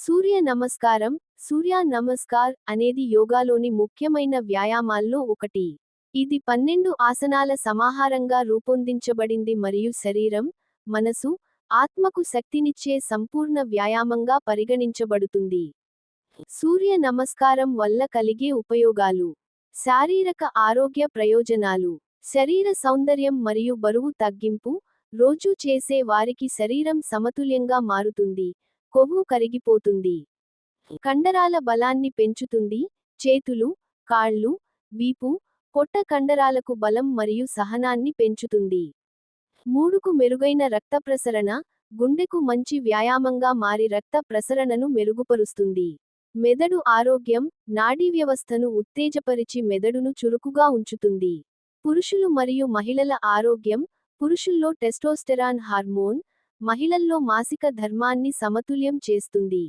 సూర్య నమస్కారం సూర్య నమస్కార్ అనేది యోగాలోని ముఖ్యమైన వ్యాయామాల్లో ఒకటి. ఇది పన్నెండు ఆసనాల సమాహారంగా రూపొందించబడింది మరియు శరీరం మనసు ఆత్మకు శక్తినిచ్చే సంపూర్ణ వ్యాయామంగా పరిగణించబడుతుంది. సూర్య నమస్కారం వల్ల కలిగే ఉపయోగాలు. శారీరక ఆరోగ్య ప్రయోజనాలు. శరీర సౌందర్యం మరియు బరువు తగ్గింపు రోజూ చేసే వారికి శరీరం సమతుల్యంగా మారుతుంది. కొవ్వు కరిగిపోతుంది. కండరాల బలాన్ని పెంచుతుంది. చేతులు కాళ్ళు వీపు పొట్ట కండరాలకు బలం మరియు సహనాన్ని పెంచుతుంది. మూడుకు మెరుగైన రక్త ప్రసరణ గుండెకు మంచి వ్యాయామంగా మారి రక్త ప్రసరణను మెరుగుపరుస్తుంది. మెదడు ఆరోగ్యం నాడీ వ్యవస్థను ఉత్తేజపరిచి మెదడును చురుకుగా ఉంచుతుంది. పురుషులు మరియు మహిళల ఆరోగ్యం పురుషుల్లో టెస్టోస్టెరాన్ హార్మోన్ మహిళల్లో మాసిక ధర్మాన్ని సమతుల్యం చేస్తుంది.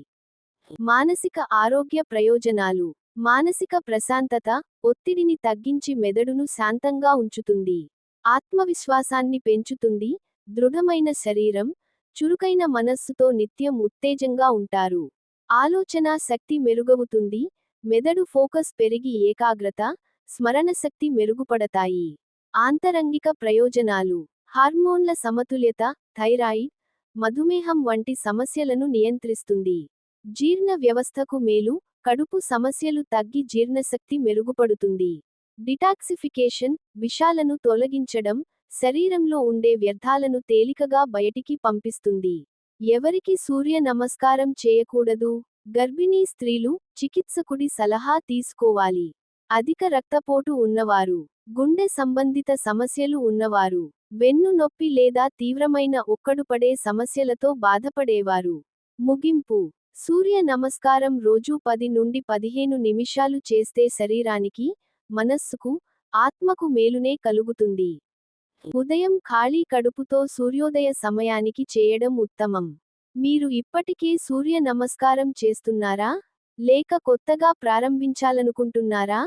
మానసిక ఆరోగ్య ప్రయోజనాలు. మానసిక ప్రశాంతత ఒత్తిడిని తగ్గించి మెదడును శాంతంగా ఉంచుతుంది. ఆత్మవిశ్వాసాన్ని పెంచుతుంది. దృఢమైన శరీరం చురుకైన మనస్సుతో నిత్యం ఉత్తేజంగా ఉంటారు. ఆలోచనా శక్తి మెరుగవుతుంది. మెదడు ఫోకస్ పెరిగి ఏకాగ్రత స్మరణశక్తి మెరుగుపడతాయి. ఆంతరంగిక ప్రయోజనాలు. హార్మోన్ల సమతుల్యత థైరాయిడ్ మధుమేహం వంటి సమస్యలను నియంత్రిస్తుంది. జీర్ణ వ్యవస్థకు మేలు కడుపు సమస్యలు తగ్గి జీర్ణశక్తి మెరుగుపడుతుంది. డిటాక్సిఫికేషన్ విషాలను తొలగించడం శరీరంలో ఉండే వ్యర్థాలను తేలికగా బయటికి పంపిస్తుంది. ఎవరికి సూర్య నమస్కారం చేయకూడదు? గర్భిణీ స్త్రీలు చికిత్సకుడి సలహా తీసుకోవాలి. అధిక రక్తపోటు ఉన్నవారు గుండె సంబంధిత సమస్యలు ఉన్నవారు. వెన్ను నొప్పి లేదా తీవ్రమైన ఒక్కడుపడే సమస్యలతో బాధపడేవారు. ముగింపు. సూర్య నమస్కారం రోజూ పది నుండి పదిహేను నిమిషాలు చేస్తే శరీరానికి మనస్సుకు ఆత్మకు మేలునే కలుగుతుంది. ఉదయం ఖాళీ కడుపుతో సూర్యోదయ సమయానికి చేయడం ఉత్తమం. మీరు ఇప్పటికే సూర్య నమస్కారం చేస్తున్నారా? లేక కొత్తగా ప్రారంభించాలనుకుంటున్నారా?